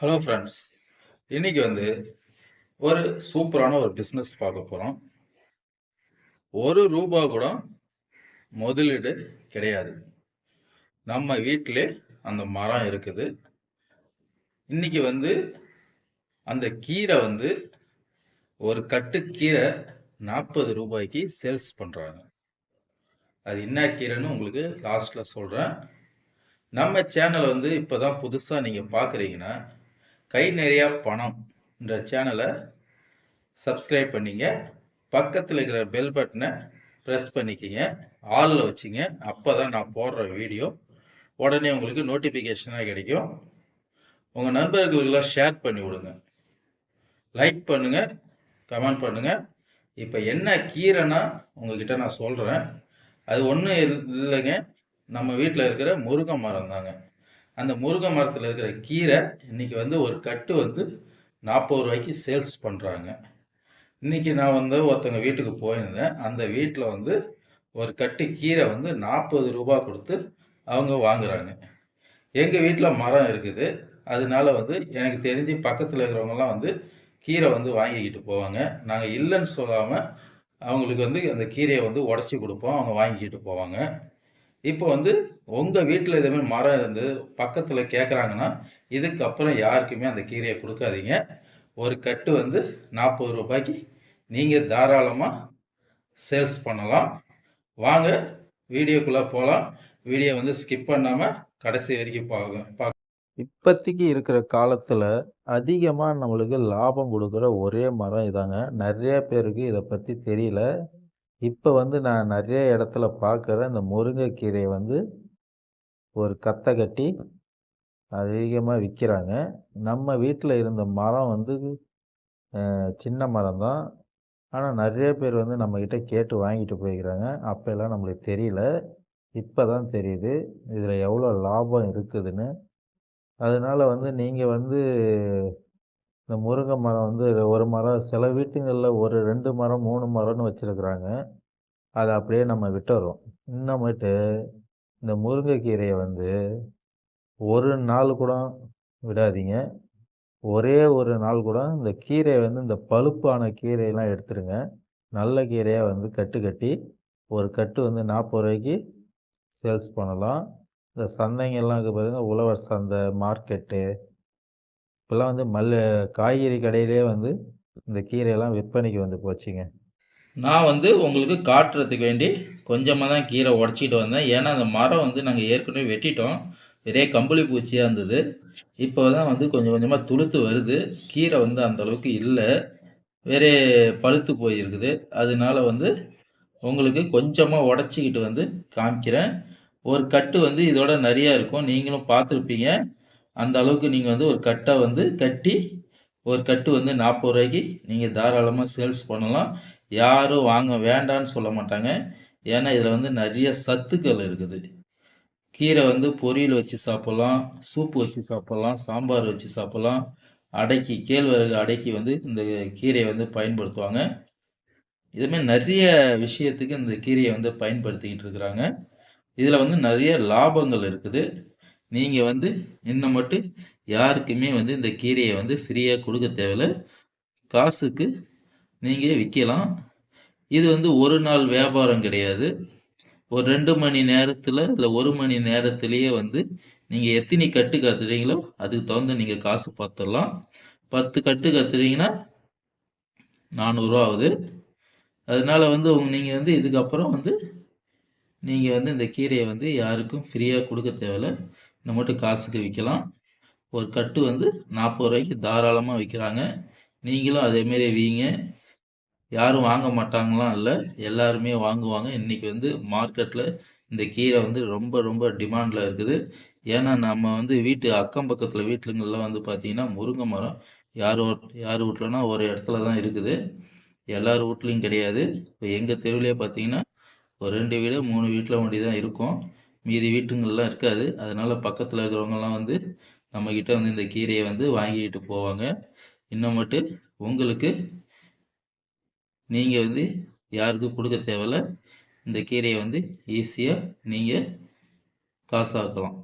Hello friends இன்னைக்கு வந்து ஒரு சூப்பரான ஒரு பிஸ்னஸ் பார்க்க போகிறோம் ஒரு ரூபா கூட முதலீடு கிடையாது. நம்ம வீட்டிலே அந்த மரம் இருக்குது. இன்னைக்கு வந்து அந்த கீரை வந்து ஒரு கட்டு கீரை நாற்பது ரூபாய்க்கு சேல்ஸ் பண்ணுறாங்க அது என்ன கீரைன்னு உங்களுக்கு லாஸ்ட்டில் சொல்கிறேன் நம்ம சேனலை வந்து இப்போ தான் புதுசாக நீங்கள் பார்க்குறீங்கன்னா கை நிறையா பணம் என்ற சேனலை சப்ஸ்கிரைப் பண்ணிங்க. பக்கத்தில் இருக்கிற பெல் பட்டனை ப்ரெஸ் பண்ணிக்கிங்க. ஆளில் வச்சுங்க. அப்போ தான் நான் போடுற வீடியோ உடனே உங்களுக்கு நோட்டிஃபிகேஷனாக கிடைக்கும். உங்கள் நண்பர்களுக்கெல்லாம் ஷேர் பண்ணி விடுங்க. லைக் பண்ணுங்கள் கமெண்ட் பண்ணுங்கள் இப்போ என்ன கீரைனா உங்ககிட்ட நான் சொல்கிறேன் அது ஒன்றும் இல்லைங்க. நம்ம வீட்டில் இருக்கிற முருங்கை மரம் தாங்க அந்த முருங்கை மரத்தில் இருக்கிற கீரை இன்றைக்கி வந்து ஒரு கட்டு வந்து நாற்பது ரூபாய்க்கு சேல்ஸ் பண்ணுறாங்க இன்னைக்கு நான் வந்து ஒருத்தவங்க வீட்டுக்கு போயிருந்தேன். அந்த வீட்டில் வந்து ஒரு கட்டு கீரை வந்து நாற்பது ரூபா கொடுத்து அவங்க வாங்குறாங்க. எங்கள் வீட்டில் மரம் இருக்குது. அதனால வந்து எனக்கு தெரிஞ்சு பக்கத்தில் இருக்கிறவங்கலாம் வந்து கீரை வந்து வாங்கிக்கிட்டு போவாங்க. நாங்கள் இல்லைன்னு சொல்லாமல் அவங்களுக்கு வந்து அந்த கீரையை வந்து உடச்சி கொடுப்போம். அவங்க வாங்கிக்கிட்டு போவாங்க. இப்போ வந்து உங்கள் வீட்டில் எதுவுமே மரம் இருந்து பக்கத்தில் கேட்குறாங்கன்னா இதுக்கப்புறம் யாருக்குமே அந்த கீரையை கொடுக்காதீங்க. ஒரு கட்டு வந்து நாற்பது ரூபாய்க்கு நீங்கள் தாராளமாக சேல்ஸ் பண்ணலாம். வாங்க வீடியோக்குள்ளே போகலாம் வீடியோ வந்து ஸ்கிப் பண்ணாமல் கடைசி வரைக்கும் பார்க்க இப்போதைக்கு இருக்கிற காலத்தில் அதிகமாக நம்மளுக்கு லாபம் கொடுக்குற ஒரே மரம் இதாங்க. நிறைய பேருக்கு இதை பற்றி தெரியல. இப்போ வந்து நான் நிறைய இடத்துல பார்க்குற இந்த முருங்கைக்கீரையை வந்து ஒரு கத்தை கட்டி அதிகமாக விற்கிறாங்க நம்ம வீட்டில் இருந்த மரம் வந்து சின்ன மரம் தான். ஆனால் நிறைய பேர் வந்து நம்மக்கிட்ட கேட்டு வாங்கிட்டு போய்க்கிறாங்க. அப்போல்லாம் நம்மளுக்கு தெரியல. இப்போ தான் தெரியுது. இதில் எவ்வளோ லாபம் இருக்குதுன்னு. அதனால் வந்து நீங்கள் வந்து இந்த முருங்கை மரம் வந்து ஒரு மரம் சில வீட்டுங்களில் ஒரு ரெண்டு மரம் மூணு மரம்னு வச்சுருக்குறாங்க. அதை அப்படியே நம்ம விட்டுறோம். இன்னமேட்டு இந்த முருங்கைக்கீரையை வந்து ஒரு நாள் கூட விடாதீங்க. ஒரே ஒரு நாள் கூட இந்த கீரையை வந்து இந்த பழுப்பான கீரையெல்லாம் எடுத்துருங்க. நல்ல கீரையாக வந்து கட்டு கட்டி ஒரு கட்டு வந்து நாற்பது ரூபாய்க்கு சேல்ஸ் பண்ணலாம். இந்த சந்தைங்கள்லாம் இருக்குது பார்த்திங்கன்னா உழவர் சந்தை மார்க்கெட்டு இப்போல்லாம் வந்து மல் காய்கறி கடையிலே வந்து இந்த கீரையெல்லாம் விற்பனைக்கு வந்து போச்சுங்க. நான் வந்து உங்களுக்கு காட்டுறதுக்கு வேண்டி கொஞ்சமாக தான் கீரை உடச்சிட்டு வந்தேன். ஏன்னா அந்த மரம் வந்து நாங்கள் ஏற்கனவே வெட்டிட்டோம். நிறைய கம்பளி பூச்சியாக இருந்தது. இப்போ தான் வந்து கொஞ்சம் கொஞ்சமாக துளுத்து வருது. கீரை வந்து அந்த அளவுக்கு இல்லை. வேறே பழுத்து போயிருக்குது. அதனால வந்து உங்களுக்கு கொஞ்சமாக உடச்சிக்கிட்டு வந்து காமிக்கிறேன். ஒரு கட்டு வந்து இதோட நிறையா இருக்கும். நீங்களும் பார்த்துருப்பீங்க. அந்த அளவுக்கு நீங்கள் வந்து ஒரு கட்டை வந்து கட்டி ஒரு கட்டு வந்து நாற்பது ரூபாய்க்கு நீங்கள் தாராளமாக சேல்ஸ் பண்ணலாம். யாரும் வாங்க வேண்டான்னு சொல்ல மாட்டாங்க. ஏன்னா இதில் வந்து நிறைய சத்துக்கள் இருக்குது. கீரை வந்து பொரியல் வச்சு சாப்பிட்லாம் சூப்பு வச்சு சாப்பிட்லாம் சாம்பார் வச்சு சாப்பிட்லாம். அடைக்கி கேழ்வரகு அடைக்கி வந்து இந்த கீரையை வந்து பயன்படுத்துவாங்க. இதுமாரி நிறைய விஷயத்துக்கு இந்த கீரையை வந்து பயன்படுத்திக்கிட்டு இருக்கிறாங்க. இதில் வந்து நிறைய லாபங்கள் இருக்குது. நீங்கள் வந்து இன்னும் மட்டும் யாருக்குமே வந்து இந்த கீரையை வந்து ஃப்ரீயாக கொடுக்க தேவையில்ல. காசுக்கு நீங்கள் விற்கலாம் இது வந்து ஒரு நாள் வியாபாரம் கிடையாது. ஒரு ரெண்டு மணி நேரத்தில் இல்லை ஒரு மணி நேரத்திலேயே வந்து நீங்கள் எத்தனை கட்டு கத்துறீங்களோ அதுக்கு தகுந்த நீங்கள் காசு பார்த்துடலாம் பத்து கட்டு கத்துறீங்கன்னா நானூறுரூவா ஆகுது. அதனால் வந்து உங்க நீங்கள் வந்து இதுக்கப்புறம் வந்து நீங்கள் வந்து இந்த கீரையை வந்து யாருக்கும் ஃப்ரீயாக கொடுக்க தேவையில்ல. நம்ம மட்டும் காசுக்கு விற்கலாம் ஒரு கட்டு வந்து நாற்பது ரூபாய்க்கு தாராளமாக விற்கிறாங்க நீங்களும் அதேமாரி வீங்க. யாரும் வாங்க மாட்டாங்களாம் இல்லை. எல்லாருமே வாங்குவாங்க. இன்றைக்கி வந்து மார்க்கெட்டில் இந்த கீரை வந்து ரொம்ப ரொம்ப டிமாண்டில் இருக்குது. ஏன்னா நம்ம வந்து வீட்டு அக்கம் பக்கத்தில் வீட்டுலங்கள்லாம் வந்து பார்த்திங்கன்னா முருங்கை மரம் யார் யார் வீட்லனா ஒரு இடத்துல தான் இருக்குது. எல்லார் வீட்லேயும் கிடையாது. இப்போ எங்கள் தெருவிலே பார்த்தீங்கன்னா ஒரு ரெண்டு வீடு மூணு வீட்டில் வண்டி தான் இருக்கும். மீதி வீட்டுங்கள்லாம் இருக்காது. அதனால் பக்கத்தில் இருக்கிறவங்கலாம் வந்து நம்மக்கிட்ட வந்து இந்த கீரையை வந்து வாங்கிக்கிட்டு போவாங்க. இன்னும் மட்டும் உங்களுக்கு நீங்கள் வந்து யாருக்கும் கொடுக்க தேவையில்ல. இந்த கீரையை வந்து ஈஸியாக நீங்கள் காசாக்கலாம்.